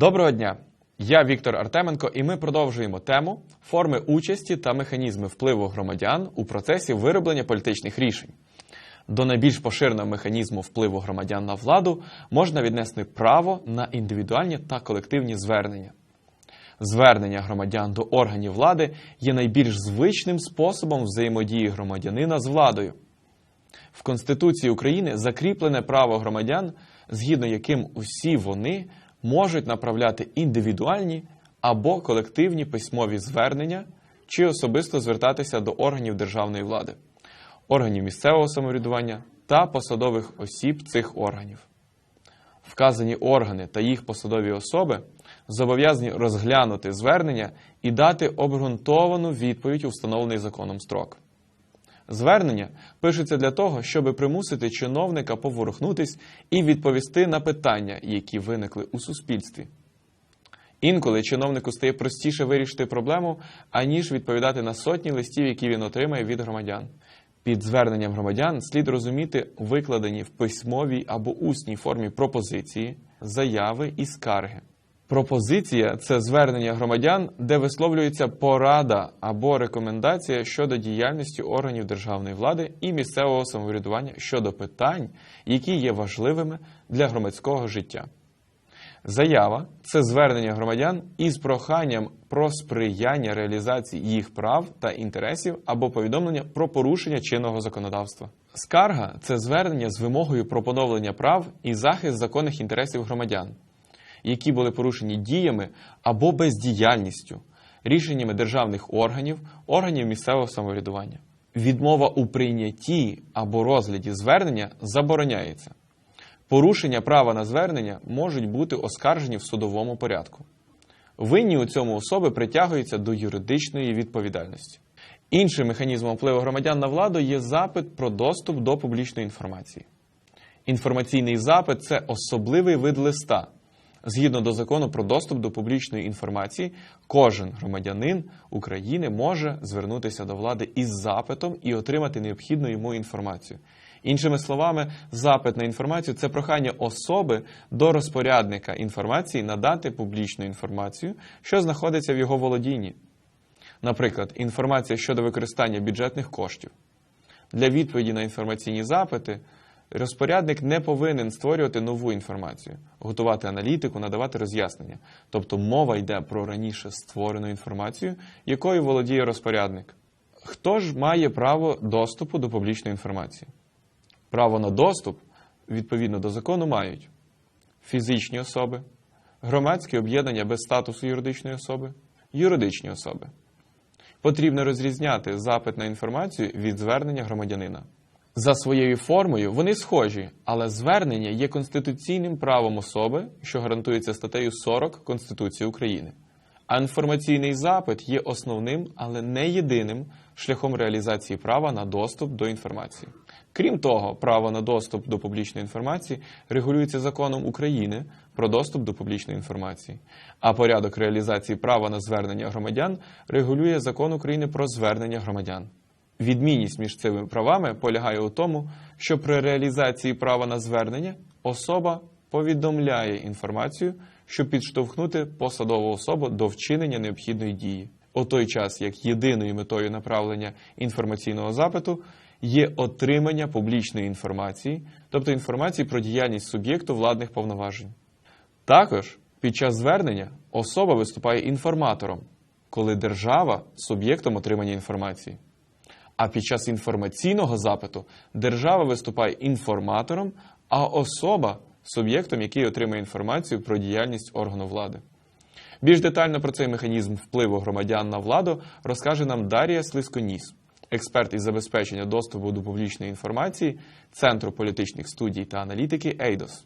Доброго дня! Я Віктор Артеменко, і ми продовжуємо тему форми участі та механізми впливу громадян у процесі вироблення політичних рішень. До найбільш поширеного механізму впливу громадян на владу можна віднести право на індивідуальні та колективні звернення. Звернення громадян до органів влади є найбільш звичним способом взаємодії громадянина з владою. В Конституції України закріплене право громадян, згідно яким усі вони можуть направляти індивідуальні або колективні письмові звернення чи особисто звертатися до органів державної влади, органів місцевого самоврядування та посадових осіб цих органів. Вказані органи та їх посадові особи зобов'язані розглянути звернення і дати обґрунтовану відповідь у встановлений законом строк. Звернення пишеться для того, щоб примусити чиновника поворухнутись і відповісти на питання, які виникли у суспільстві. Інколи чиновнику стає простіше вирішити проблему, аніж відповідати на сотні листів, які він отримає від громадян. Під зверненням громадян слід розуміти викладені в письмовій або усній формі пропозиції, заяви і скарги. Пропозиція це звернення громадян, де висловлюється порада або рекомендація щодо діяльності органів державної влади і місцевого самоврядування щодо питань, які є важливими для громадського життя. Заява це звернення громадян із проханням про сприяння реалізації їх прав та інтересів або повідомлення про порушення чинного законодавства. Скарга це звернення з вимогою про поновлення прав і захист законних інтересів громадян які були порушені діями або бездіяльністю, рішеннями державних органів, органів місцевого самоврядування. Відмова у прийнятті або розгляді звернення забороняється. Порушення права на звернення можуть бути оскаржені в судовому порядку. Винні у цьому особи притягуються до юридичної відповідальності. Іншим механізмом впливу громадян на владу є запит про доступ до публічної інформації. Інформаційний запит це особливий вид листа. Згідно до закону про доступ до публічної інформації, кожен громадянин України може звернутися до влади із запитом і отримати необхідну йому інформацію. Іншими словами, запит на інформацію це прохання особи до розпорядника інформації надати публічну інформацію, що знаходиться в його володінні. Наприклад, інформація щодо використання бюджетних коштів. Для відповіді на інформаційні запити. Розпорядник не повинен створювати нову інформацію, готувати аналітику, надавати роз'яснення. Тобто мова йде про раніше створену інформацію, якою володіє розпорядник. Хто ж має право доступу до публічної інформації? Право на доступ відповідно до закону мають фізичні особи, громадські об'єднання без статусу юридичної особи, юридичні особи. Потрібно розрізняти запит на інформацію від звернення громадянина. За своєю формою вони схожі, але звернення є конституційним правом особи, що гарантується статтею 40 Конституції України. А інформаційний запит є основним, але не єдиним шляхом реалізації права на доступ до інформації. Крім того, право на доступ до публічної інформації регулюється законом України про доступ до публічної інформації, а порядок реалізації права на звернення громадян регулює закон України про звернення громадян. Відмінність між цими правами полягає у тому, що при реалізації права на звернення особа повідомляє інформацію, щоб підштовхнути посадову особу до вчинення необхідної дії, у той час як єдиною метою направлення інформаційного запиту є отримання публічної інформації, тобто інформації про діяльність суб'єкту владних повноважень. Також під час звернення особа виступає інформатором, коли держава суб'єктом отримання інформації. А під час інформаційного запиту держава виступає інформатором, а особа суб'єктом, який отримує інформацію про діяльність органу влади. Більш детально про цей механізм впливу громадян на владу розкаже нам Дарія Слисконіс, експерт із забезпечення доступу до публічної інформації Центру політичних студій та аналітики Ейдос.